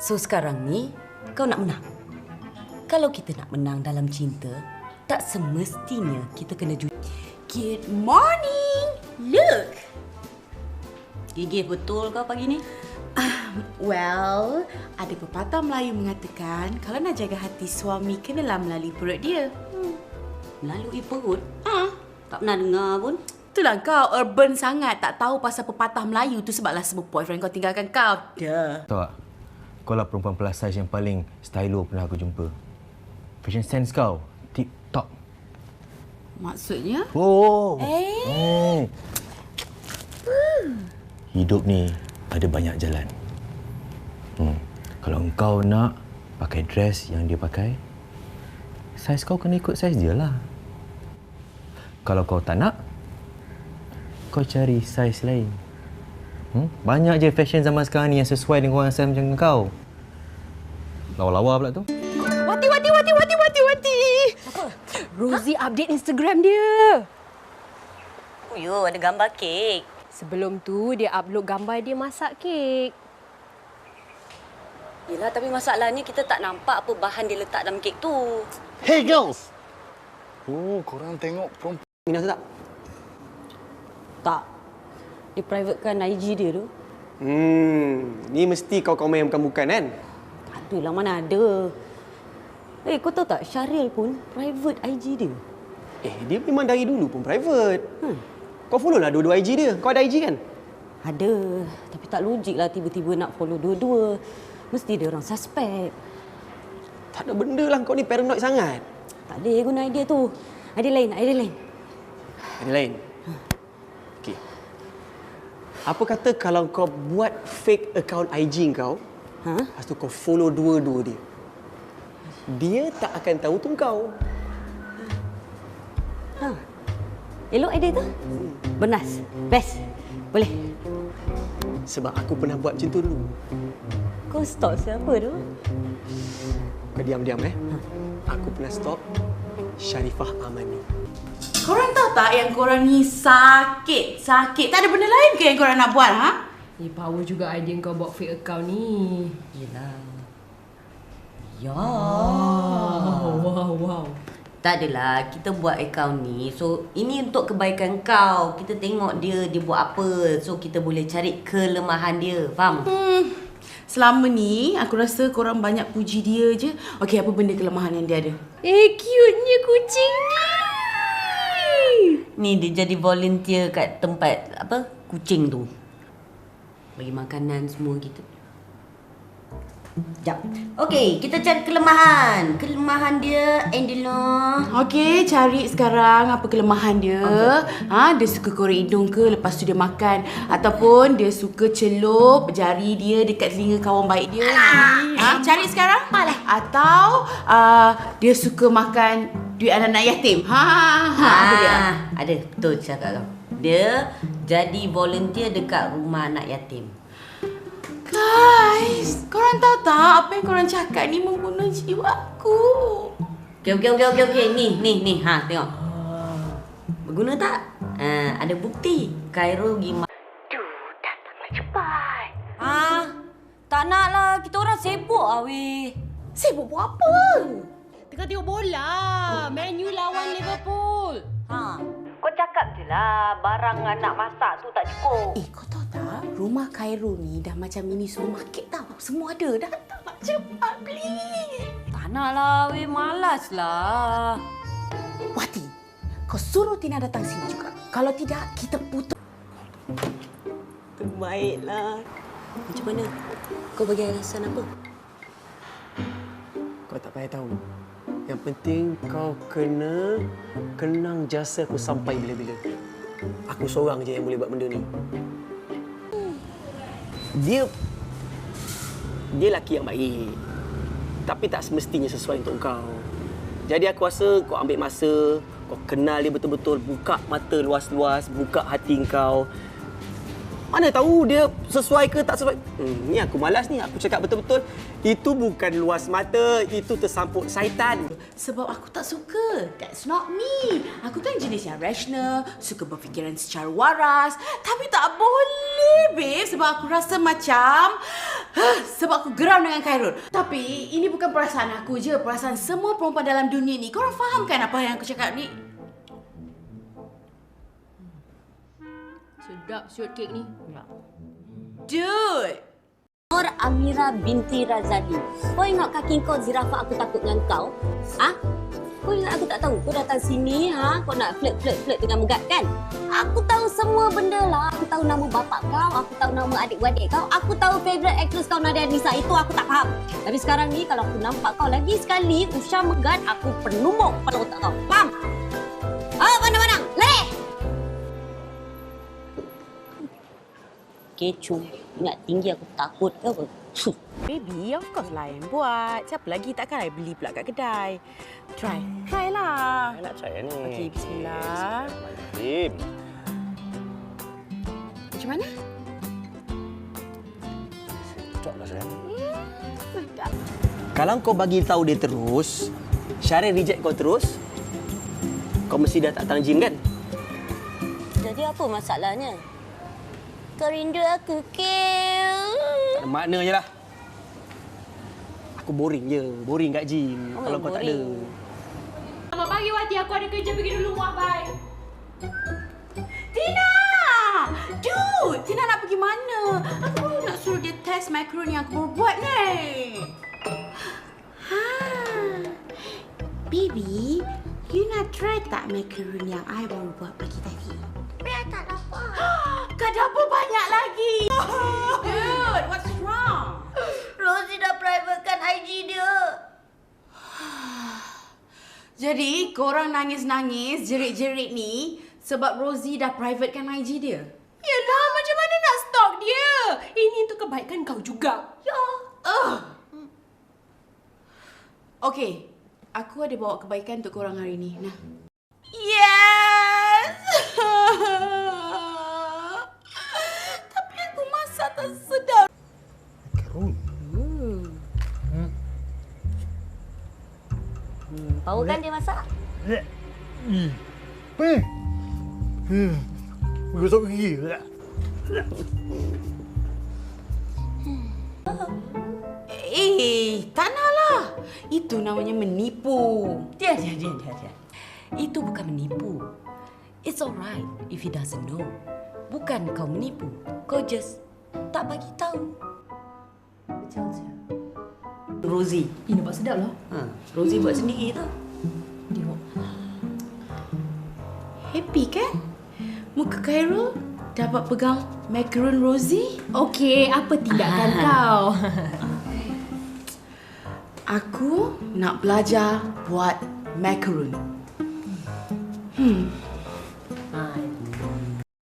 So sekarang ni kau nak menang. Kalau kita nak menang dalam cinta, tak semestinya kita kena ju. Good morning. Look. Gigih betul kau pagi ni? Well, ada pepatah Melayu mengatakan kalau nak jaga hati suami kenalah melalui perut dia. Melalui perut? Ah, Tak pernah dengar pun. itulah kau urban sangat tak tahu pasal pepatah Melayu tu sebablah sebab boyfriend kau tinggalkan kau. Dah. Tahu tak? Kau lah perempuan plus size yang paling stylo pernah aku jumpa. Fashion sense kau, tip top. Maksudnya? Oh. Eh. Hmm. Hidup ni ada banyak jalan. Hmm. Kalau engkau nak pakai dress yang dia pakai, saiz kau kena ikut saiz dia lah. Kalau kau tak nak, kau cari saiz lain. Hmm? Banyak je fashion zaman sekarang ni yang sesuai dengan orang saiz macam kau. Lawa-lawa pula tu. Wati, wati, wati, wati, wati, wati. Rosie update Instagram dia. Oh yo, ada gambar kek. Sebelum tu dia upload gambar dia masak kek. Yelah, tapi masalahnya kita tak nampak apa bahan dia letak dalam kek tu. Hey girls! Oh, korang tengok perempuan Minat tak? Tak. Dia privatekan IG dia tu. Hmm, ni mesti kau komen bukan-bukan kan? Tak adalah, mana ada. Eh, kau tahu tak? Syaril pun private IG dia. Eh, dia memang dari dulu pun private. Hmm. Kau follow lah dua-dua IG dia. Kau ada IG kan? Ada. Tapi tak logik lah tiba-tiba nak follow dua-dua. Mesti dia orang suspek. Tak ada benda lah kau ni paranoid sangat. Tak ada guna idea tu. Idea lain, idea lain. Ada lain? Apa kata kalau kau buat fake account IG kau, Ha? lepas tu kau follow dua-dua dia. Dia tak akan tahu tu kau. Ha. Elok idea tu? Benas. Best. Boleh. Sebab aku pernah buat macam tu dulu. Kau stalk siapa tu? Kau diam-diam eh. Aku pernah stalk Sharifah Amani. Korang tahu tak yang korang ni sakit, sakit. Tak ada benda lain ke yang korang nak buat, ha? Eh, power juga idea kau buat fake account ni. Yelah. Ya. Wow, wow, wow. Tak adalah, kita buat akaun ni. So, ini untuk kebaikan kau. Kita tengok dia, dia buat apa. So, kita boleh cari kelemahan dia. Faham? Hmm. Selama ni, aku rasa korang banyak puji dia je. Okey, apa benda kelemahan yang dia ada? Eh, cute-nya kucing ni. Ni dia jadi volunteer kat tempat apa? Kucing tu. Bagi makanan semua gitu. Jap. Okey, kita cari kelemahan. Kelemahan dia Angela. Okey, cari sekarang apa kelemahan dia. Ha, dia suka korek hidung ke lepas tu dia makan ataupun dia suka celup jari dia dekat telinga kawan baik dia. Ha, cari sekarang. Alah. Atau uh, dia suka makan duit anak-anak yatim. Ha, ha, apa dia? Ah, ada betul cakap kau. Dia jadi volunteer dekat rumah anak yatim. Guys, korang tahu tak apa yang korang cakap ni membunuh jiwa aku. Okey okey okey okey okey. Ni ni ni ha tengok. Berguna tak? Ha, ada bukti. Cairo pergi ma- Ah, tak nak lah. Kita orang sibuk ah weh. Sibuk buat apa? Tengah tengok bola. Man U lawan Liverpool. Ha. Kau cakap je lah barang anak masak tu tak cukup. Eh, kau tahu tak? Rumah Cairo ni dah macam mini supermarket tau. Semua ada. Datang nak cepat beli. Tak nak lah weh. Malas lah. Wati, kau suruh Tina datang sini juga. Kalau tidak, kita putus. Terbaiklah. Macam mana? Kau bagi alasan apa? Kau tak payah tahu. Yang penting kau kena kenang jasa aku sampai bila-bila. Aku seorang je yang boleh buat benda ni. Dia dia lelaki yang baik. Tapi tak semestinya sesuai untuk kau. Jadi aku rasa kau ambil masa, kau kenal dia betul-betul, buka mata luas-luas, buka hati kau. Mana tahu dia sesuai ke tak sesuai. Hmm, ni aku malas ni. Aku cakap betul-betul. Itu bukan luas mata. Itu tersampuk syaitan. Sebab aku tak suka. That's not me. Aku kan jenis yang rational, suka berfikiran secara waras. Tapi tak boleh, babe. Sebab aku rasa macam... Sebab aku geram dengan Khairul. Tapi ini bukan perasaan aku je. Perasaan semua perempuan dalam dunia ni. Korang faham kan apa yang aku cakap ni? Sedap siut kek ni. Dude! Nur Amira binti Razali. Kau ingat kaki kau zirafah aku takut dengan kau? Ha? Kau ingat aku tak tahu kau datang sini ha? Kau nak flirt-flirt-flirt dengan Megat kan? Aku tahu semua benda lah. Aku tahu nama bapak kau, aku tahu nama adik-beradik kau, aku tahu favourite actress kau Nadia Nisa. Itu aku tak faham. Tapi sekarang ni kalau aku nampak kau lagi sekali Usha Megat, aku penumuk kepala otak kau. Faham? Kecoh. Ingat tinggi aku takut ke apa? Baby, of course lah yang buat. Siapa lagi takkan I beli pula kat kedai. Try. Try lah. Nak try ni. Okey, bismillah. Macam mana? Cok lah sayang. Kalau kau bagi tahu dia terus, Syaril reject kau terus, kau mesti dah tak datang gym kan? Jadi apa masalahnya? Kau rindu aku, Kil. Tak ada makna je lah. Aku boring je. Boring kat gym. Oh, kalau kau tak ada. boring. Selamat pagi Wati, aku ada kerja pergi dulu rumah, bye. Tina! Dude, Tina nak pergi mana? Aku baru nak suruh dia test macaroni yang aku baru buat ni. Ha. Baby, you nak try tak macaroni yang I baru buat pagi tadi? Lagi. Dude, what's wrong? Rosie dah privatekan IG dia. Jadi, korang nangis-nangis, jerit-jerit ni sebab Rosie dah privatekan IG dia? Yelah, macam mana nak stalk dia? Ini untuk kebaikan kau juga. Ya. Ugh. Okay, aku ada bawa kebaikan untuk korang hari ni. Nah. Yes! Tapi aku masak tak sedap. Bau kan dia masak? Apa ni? Hmm. Gosok gigi tak? Eh, tak nak lah. Itu namanya menipu. Dia, dia, dia, dia, dia. Itu bukan menipu. It's alright if he doesn't know. Bukan kau menipu. Kau just tak bagi tahu. Rosie. Ini nampak sedap lah. Ha, Rosie buat sendiri tu. Tengok. Happy kan? Muka Khairul dapat pegang macaron Rosie. Okey, apa tindakan kau? Aku nak belajar buat macaron. Ha,